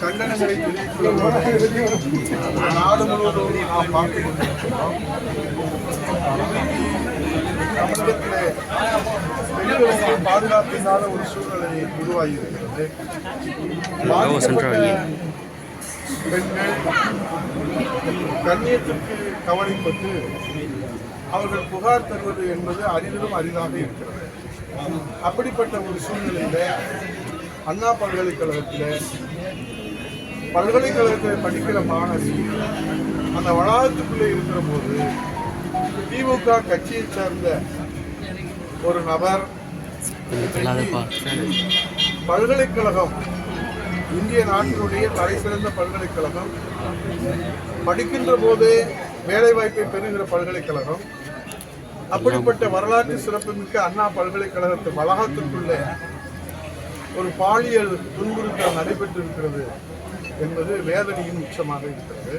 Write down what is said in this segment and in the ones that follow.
கண்டனங்களை நாடு முழுவதும் நாம் பார்த்துக் கொண்டிருக்கிறோம் பாதுகாப்பில்லாத ஒரு சூழ்நிலை உருவாகி இருக்கிறது பெண்கள் கண்ணியத்திற்கு கவலைப்பட்டு அவர்கள் புகார் தருவது என்பது அரிதிலும் அரிதாக இருக்கிறது. அப்படிப்பட்ட ஒரு சூழ்நிலையில அண்ணா பல்கலைக்கழகத்தில் பல்கலைக்கழகத்தில் படிக்கிற மாணவி அந்த வளாகத்துக்குள்ளே இருக்கிற போது திமுக கட்சியை சேர்ந்த ஒரு நபர் பல்கலைக்கழகம் இந்திய நாட்டினுடைய தலை சிறந்த பல்கலைக்கழகம் படிக்கின்ற போதே வேலைவாய்ப்பை பெறுகிற பல்கலைக்கழகம் அப்படிப்பட்ட வரலாற்று சிறப்புமிக்க அண்ணா பல்கலைக்கழகத்து வளாகத்திற்குள்ளே ஒரு பாலியல் துன்புறுத்தல் நடைபெற்றிருக்கிறது என்பது வேதனையின் உச்சமாக இருக்கிறது.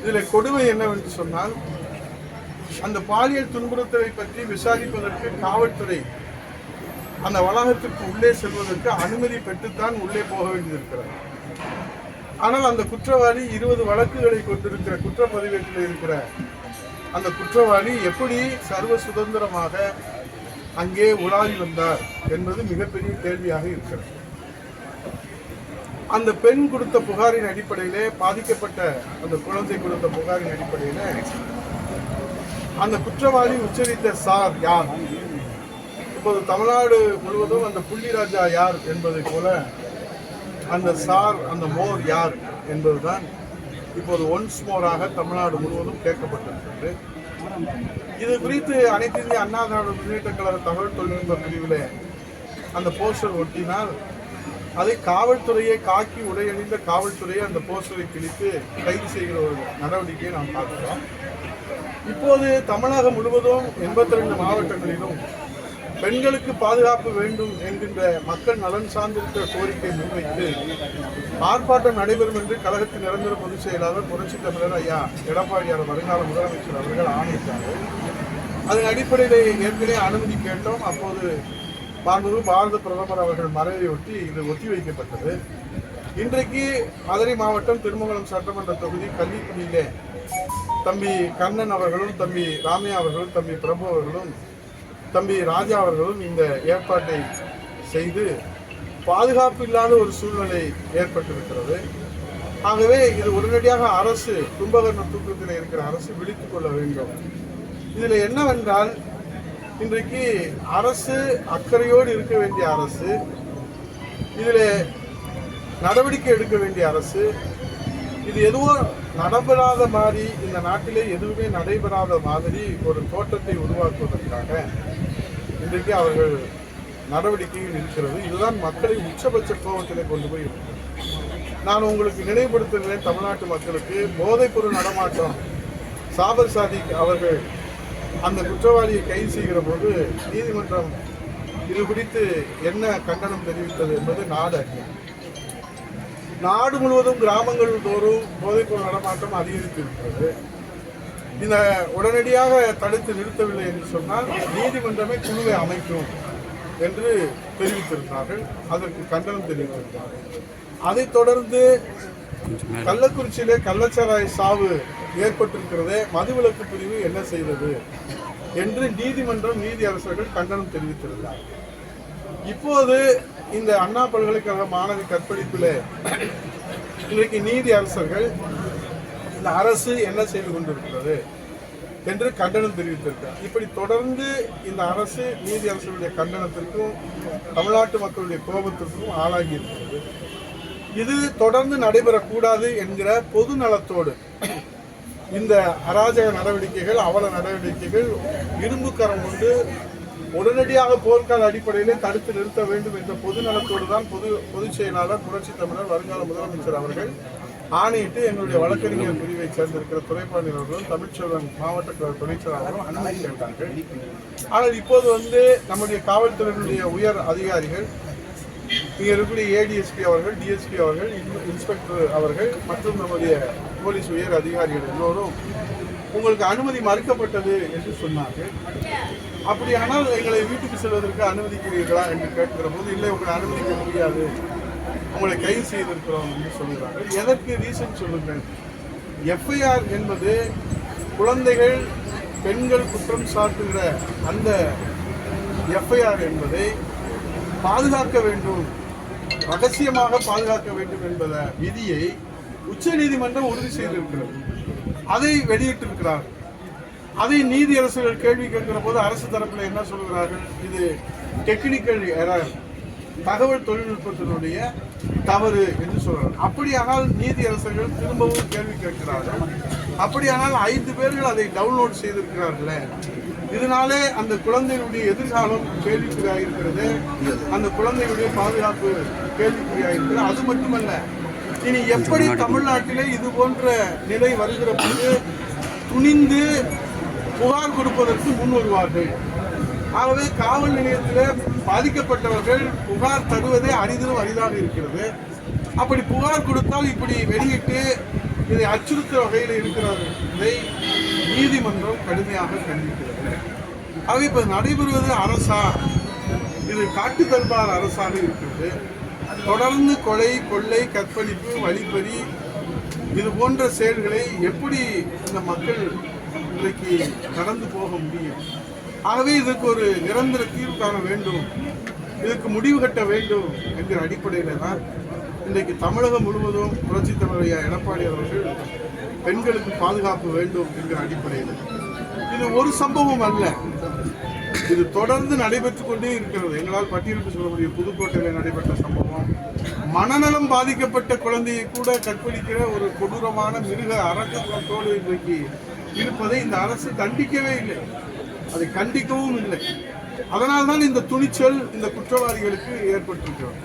இதில் கொடுமை என்னவென்று சொன்னால் அந்த பாலியல் துன்புறுத்தலை பற்றி விசாரிப்பதற்கு காவல்துறை அந்த வளாகத்திற்கு உள்ளே செல்வதற்கு அனுமதி பெற்றுத்தான் உள்ளே போக வேண்டியிருக்கிறது. ஆனால் அந்த குற்றவாளி இருபது வழக்குகளை கொண்டிருக்கிற குற்றப்பதிவேட்டில் இருக்கிற அந்த குற்றவாளி எப்படி சர்வ சுதந்திரமாக அங்கே உலாவி வந்தார் என்பது மிகப்பெரிய கேள்வியாக இருக்கிறது. அந்த பெண் கொடுத்த புகாரின் அடிப்படையிலே பாதிக்கப்பட்ட அந்த குழந்தை கொடுத்த புகாரின் அடிப்படையிலே அந்த குற்றவாளி உச்சரித்த சார் யார்? இப்போது தமிழ்நாடு முழுவதும் அந்த புள்ளிராஜா யார் என்பதை போல அந்த சார் அந்த மோர் யார் என்பதுதான் இப்போது ஒன்ஸ் மோராக தமிழ்நாடு முழுவதும் கேட்கப்பட்டிருக்கிறது. இது குறித்து அனைத்து இந்திய அண்ணா திராவிட முன்னேற்ற கழக தகவல் தொழில்நுட்ப பிரிவில் அந்த போஸ்டர் ஒட்டினால் அதை காவல்துறையை காக்கி உடையணிந்த காவல்துறையை அந்த போஸ்டரை கிழித்து கைது செய்கிற ஒரு நடவடிக்கையை நாம் பார்க்கிறோம். இப்போது தமிழகம் முழுவதும் எண்பத்தி ரெண்டு மாவட்டங்களிலும் பெண்களுக்கு பாதுகாப்பு வேண்டும் என்கின்ற மக்கள் நலன் சார்ந்திருக்கிற கோரிக்கை முன்வைத்து ஆர்ப்பாட்டம் நடைபெறும் என்று கழகத்தின் நிரந்தர பொதுச் செயலாளர் புரட்சி தமிழர் ஐயா எடப்பாடியார் வருங்கால முதலமைச்சர் அவர்கள் ஆணையிட்டார்கள் அதன் அடிப்படையில் ஏற்கனவே அனுமதி கேட்டோம். அப்போது மாண்புமிகு பாரத பிரதமர் அவர்கள் மறைவையொட்டி இது ஒத்திவைக்கப்பட்டது இன்றைக்கு மதுரை மாவட்டம் திருமங்கலம் சட்டமன்ற தொகுதி கல்விக்குடியிலே தம்பி கண்ணன் அவர்களும் தம்பி ராமையா அவர்களும் தம்பி பிரபு அவர்களும் தம்பி ராஜா அவர்களும் இந்த ஏற்பாட்டை செய்து பாதுகாப்பு இல்லாத ஒரு சூழ்நிலை ஏற்பட்டிருக்கிறது. ஆகவே இது உடனடியாக அரசு கும்பகர்ண தூக்கத்தில் இருக்கிற அரசு விழித்துக் கொள்ள வேண்டும். இதில் என்னவென்றால் இன்றைக்கு அரசு அக்கறையோடு இருக்க வேண்டிய அரசு இதில் நடவடிக்கை எடுக்க வேண்டிய அரசு இது எதுவும் நடைபெறாத மாதிரி இந்த நாட்டிலே எதுவுமே நடைபெறாத மாதிரி ஒரு தோட்டத்தை உருவாக்குவதற்காக இன்றைக்கு அவர்கள் நடவடிக்கையில் இருக்கிறது. இதுதான் மக்களை உச்சபட்ச கோபத்திலே கொண்டு போய் நான் உங்களுக்கு நினைவுபடுத்துகிறேன் தமிழ்நாட்டு மக்களுக்கு போதைப்பொருள் நடமாட்டம் சாபர் சாதிக் அவர்கள் அந்த குற்றவாளியை கைது செய்கிற போது நீதிமன்றம் இது குறித்து என்ன கண்டனம் தெரிவித்தது என்பது நாடு அறியும். நாடு முழுவதும் கிராமங்கள் தோறும் போதைப்பொருள் நடமாட்டம் அதிகரித்திருக்கிறது இதை உடனடியாக தடுத்து நிறுத்தவில்லை என்று சொன்னால் நீதிமன்றமே குழுவை அமைக்கும் என்று தெரிவித்திருந்தார்கள். அதற்கு கண்டனம் தெரிவித்திருந்தார்கள். அதைத் தொடர்ந்து கள்ளக்குறிச்சியிலே கள்ளச்சாராய சாவு ஏற்பட்டிருக்கிறதே மதுவிலக்கு பிரிவு என்ன செய்தது என்று நீதிமன்றம் நீதி அரசர்கள் கண்டனம் தெரிவித்திருந்தார் இப்போது இந்த அண்ணா பல்கலைக்கழக மாணவி கற்பழிப்பில் இன்றைக்கு நீதி அரசர்கள் இந்த அரசு என்ன செய்து கொண்டிருக்கிறது என்று கண்டனம் தெரிவித்திருக்கார் இப்படி தொடர்ந்து இந்த அரசு நீதி அரசுடைய கண்டனத்திற்கும் தமிழ்நாட்டு மக்களுடைய கோபத்திற்கும் ஆளாகி இருக்கிறது. இது தொடர்ந்து நடைபெறக்கூடாது என்கிற பொது நலத்தோடு இந்த அராஜக நடவடிக்கைகள் அவல நடவடிக்கைகள் இரும்பு கரம் கொண்டு உடனடியாக போர்க்கால அடிப்படையிலே தடுத்து நிறுத்த வேண்டும் என்ற பொது நலத்தோடு தான் பொது பொதுச் செயலாளர் புரட்சி தமிழர் வருங்கால முதலமைச்சர் அவர்கள் ஆணையிட்டு எங்களுடைய வழக்கறிஞர் பிரிவை சேர்ந்திருக்கிற துறைப்பாண்டியர் அவர்களும் தமிழ்ச்செல்வன் மாவட்ட கழக அனுமதி கேட்டார்கள். ஆனால் இப்போது வந்து நம்முடைய காவல்துறையினுடைய உயர் அதிகாரிகள் இங்கே இருக்கக்கூடிய ஏடிஎஸ்பி அவர்கள் டிஎஸ்பி அவர்கள் இன்- இன்ஸ்பெக்டர் அவர்கள் மற்றும் நம்முடைய போலீஸ் உயர் அதிகாரிகள் எல்லோரும் உங்களுக்கு அனுமதி மறுக்கப்பட்டது என்று சொன்னார்கள். அப்படியானால் எங்களை வீட்டுக்கு செல்வதற்கு அனுமதிக்கிறீர்களா என்று கேட்கிற போது இல்லை உங்களை அனுமதிக்க முடியாது. உங்களை கைது செய்திருக்கிறோம் அப்படின்னு சொல்கிறார்கள் எதற்கு ரீசன் சொல்லுங்கள் எஃப்ஐஆர் என்பது குழந்தைகள் பெண்கள் குற்றம் சாட்டுகிற அந்த எஃப்ஐஆர் என்பதை பாதுகாக்க வேண்டும். ரகசியமாக பாதுகாக்க வேண்டும் என்பத விதியை உச்சநீதிமன்றம் உறுதி செய்திருக்கிறது. அதை வெளியிட்டிருக்கிறார். அதை நீதியரசர்கள் கேள்வி கேட்கிற போது அரசு தரப்பில் என்ன சொல்கிறார்கள் இது டெக்னிக்கல் எரர் தகவல் தொழில்நுட்பத்தினுடைய தவறு என்று சொல்றாங்க அப்படியானால் நீதியரசர்கள் திரும்பவும் கேள்வி கேட்கிறார்கள். அப்படியானால் ஐந்து பேர்கள் அதை டவுன்லோட் செய்திருக்கிறார்களே. இதனாலே அந்த குழந்தையினுடைய எதிர்காலம் கேள்விக்குறியாயிருக்கிறது. அந்த குழந்தையுடைய பாதுகாப்பு கேள்விக்குறியாயிருக்கிறது. அது மட்டுமல்ல இனி எப்படி தமிழ்நாட்டிலே இது போன்ற நிலை வருகிற போது துணிந்து புகார் கொடுப்பதற்கு முன் வருவார்கள் ஆகவே காவல் நிலையத்தில் பாதிக்கப்பட்டவர்கள் புகார் தருவதே அரிதிலும் அரிதாக இருக்கிறது. அப்படி புகார் கொடுத்தால் இப்படி வெளியிட்டு இதை அச்சுறுத்துகிற வகையில் இருக்கிறதை நீதிமன்றம் கடுமையாக கண்டிக்கிறது. ஆகவே இப்போ நடைபெறுவது அரசா? இது காட்டு தர்பார் அரசாக இருக்கிறது. தொடர்ந்து கொலை கொள்ளை கற்பழிப்பு வழிப்பறி இது போன்ற செயல்களை எப்படி இந்த மக்கள் இன்றைக்கு கடந்து போக முடியும்? ஆகவே இதுக்கு ஒரு நிரந்தர தீர்வு காண வேண்டும். இதுக்கு முடிவு கட்ட வேண்டும் என்கிற அடிப்படையில் தான் இன்றைக்கு தமிழகம் முழுவதும் புரட்சி தலைவர் எடப்பாடி அவர்கள் பெண்களுக்கு பாதுகாப்பு வேண்டும் என்கிற அடிப்படையில். இது ஒரு சம்பவம் அல்ல. இது தொடர்ந்து நடைபெற்றுக் கொண்டே இருக்கிறது. எங்களால் பட்டியலிட்டு சொல்ல முடியும். புதுக்கோட்டையில் நடைபெற்ற சம்பவம். மனநலம் பாதிக்கப்பட்ட குழந்தையை கூட கற்பழிக்கிற ஒரு கொடூரமான மிருக அரக்கத்தோடு இன்றைக்கு இருப்பதை இந்த அரசு தண்டிக்கவே இல்லை. அதை கண்டிக்கவும் இல்லை. அதனால்தான் இந்த துணிச்சல் இந்த குற்றவாளிகளுக்கு ஏற்பட்டிருக்கிறது.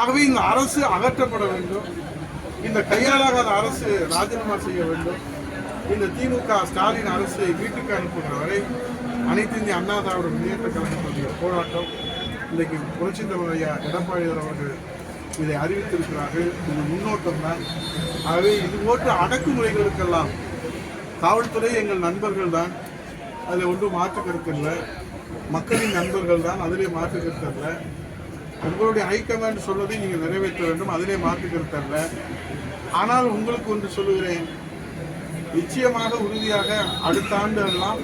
ஆகவே இந்த அரசு அகற்றப்பட வேண்டும். இந்த கையாளாகாத அரசு ராஜினாமா செய்ய வேண்டும். இந்த திமுக ஸ்டாலின் அரசை வீட்டுக்கு அனுப்புகிற வரை அனைத்து இந்திய அண்ணா திராவிட முன்னேற்ற கழகத்துடைய போராட்டம் இன்றைக்கு புரட்சி தலைவரையா எடப்பாடி அவர்கள் இதை அறிவித்திருக்கிறார்கள். இது முன்னோட்டம் தான். ஆகவே இது போன்ற அடக்குமுறைகளுக்கெல்லாம் காவல்துறை எங்கள் நண்பர்கள் தான். அதில் ஒன்றும் மாற்று கருத்து இல்லை. மக்களின் நண்பர்கள் தான் அதிலே மாற்று கருத்து இல்லை உங்களுடைய ஹைகமாண்ட் சொல்வதை நீங்கள் நிறைவேற்ற வேண்டும். அதிலே மாற்று கருத்து அல்ல. ஆனால் உங்களுக்கு ஒன்று சொல்லுகிறேன். நிச்சயமாக உறுதியாக அடுத்த ஆண்டு எல்லாம்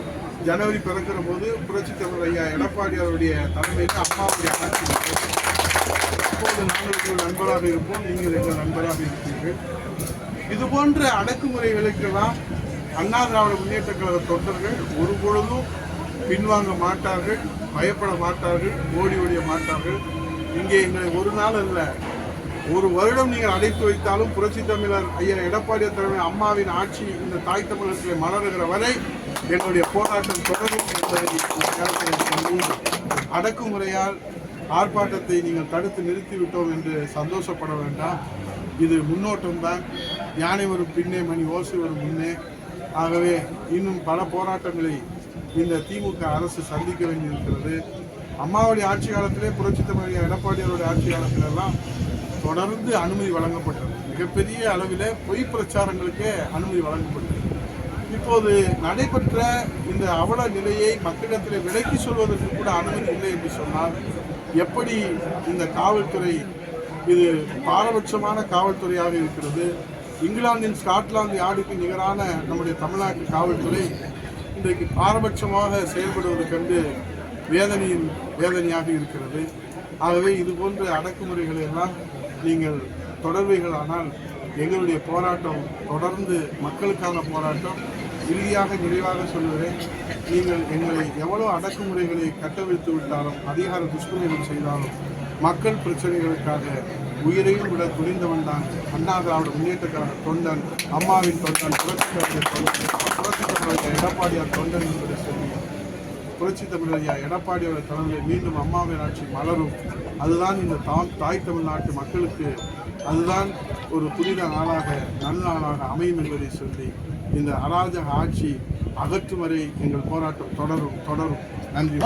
ஜனவரி பிறக்கிற போது புரட்சி தலைவர் ஐயா எடப்பாடி அவருடைய தலைமையில் அம்மாவுடைய ஆட்சி அப்போது நாங்கள் உங்கள் நண்பராக இருப்போம். நீங்கள் எங்கள் நண்பராக இருப்பீர்கள். இது போன்ற அடக்குமுறைகளுக்கெல்லாம் அண்ணா திராவிட முன்னேற்ற கழக தொண்டர்கள் ஒரு பொழுதும் பின்வாங்க மாட்டார்கள் பயப்பட மாட்டார்கள் ஓடி ஒழிய மாட்டார்கள். இங்கே எங்களை ஒரு நாள் அல்ல ஒரு வருடம் நீங்கள் அடைத்து வைத்தாலும் புரட்சி தமிழர் ஐயா எடப்பாடி தலைமை அம்மாவின் ஆட்சி இந்த தாய் தமிழகத்தில் மலருகிற வரை என்னுடைய போராட்டம் தொடரும் என்பதை சொல்லி அடக்குமுறையால் ஆர்ப்பாட்டத்தை நீங்கள் தடுத்து நிறுத்திவிட்டோம் என்று சந்தோஷப்பட வேண்டாம். இது முன்னோட்டம்தான் யானை வரும் பின்னே மணி ஓசை வரும் முன்னே ஆகவே இன்னும் பல போராட்டங்களை இந்த திமுக அரசு சந்திக்க வேண்டியிருக்கிறது. அம்மாவுடைய ஆட்சி காலத்திலே புரட்சி தமிழக எடப்பாடியாருடைய ஆட்சி காலத்திலெல்லாம் தொடர்ந்து அனுமதி வழங்கப்பட்டது. மிகப்பெரிய அளவில் பொய் பிரச்சாரங்களுக்கே அனுமதி வழங்கப்பட்டது. இப்போது நடைபெற்ற இந்த அவல நிலையை மக்களிடத்தில் விலக்கி சொல்வதற்கு கூட அனுமதி இல்லை என்று சொன்னால் எப்படி இந்த காவல்துறை இது பாரபட்சமான காவல்துறையாக இருக்கிறது? இங்கிலாந்தின் ஸ்காட்லாந்து யார்டுக்கு நிகரான நம்முடைய தமிழ்நாட்டு காவல்துறை இன்றைக்கு பாரபட்சமாக செயல்படுவது கண்டு வேதனையின் வேதனையாக இருக்கிறது. ஆகவே இது போன்ற அடக்குமுறைகளை எல்லாம் நீங்கள் தொடர்வீர்களானால் எங்களுடைய போராட்டம் தொடர்ந்து மக்களுக்கான போராட்டம். இறுதியாக நிறைவாக சொல்கிறேன் நீங்கள் எங்களை எவ்வளோ அடக்குமுறைகளை கட்டவிழ்த்து விட்டாலும் அதிகார துஷ்பிரயோகம் செய்தாலும் மக்கள் பிரச்சனைகளுக்காக உயிரையும் விட துணிந்தவன் தான். அண்ணா திராவிட முன்னேற்ற தொண்டன் அம்மாவின் தொண்டன் புரட்சி தமிழர் தொண்டன், புரட்சி தமிழர் எடப்பாடியார் தொண்டன் என்பதை சொல்லி புரட்சி தமிழர் ஐயா எடப்பாடி அவர்கள் தலைமையில் மீண்டும் அம்மாவின் ஆட்சி மலரும். அதுதான் இந்த தா- தாய் தமிழ்நாட்டு மக்களுக்கு அதுதான் ஒரு புனித நாளாக நன்னாளாக அமையும் என்பதை சொல்லி இந்த அராஜக ஆட்சி அகற்றும் வரை எங்கள் போராட்டம் தொடரும் தொடரும். நன்றி.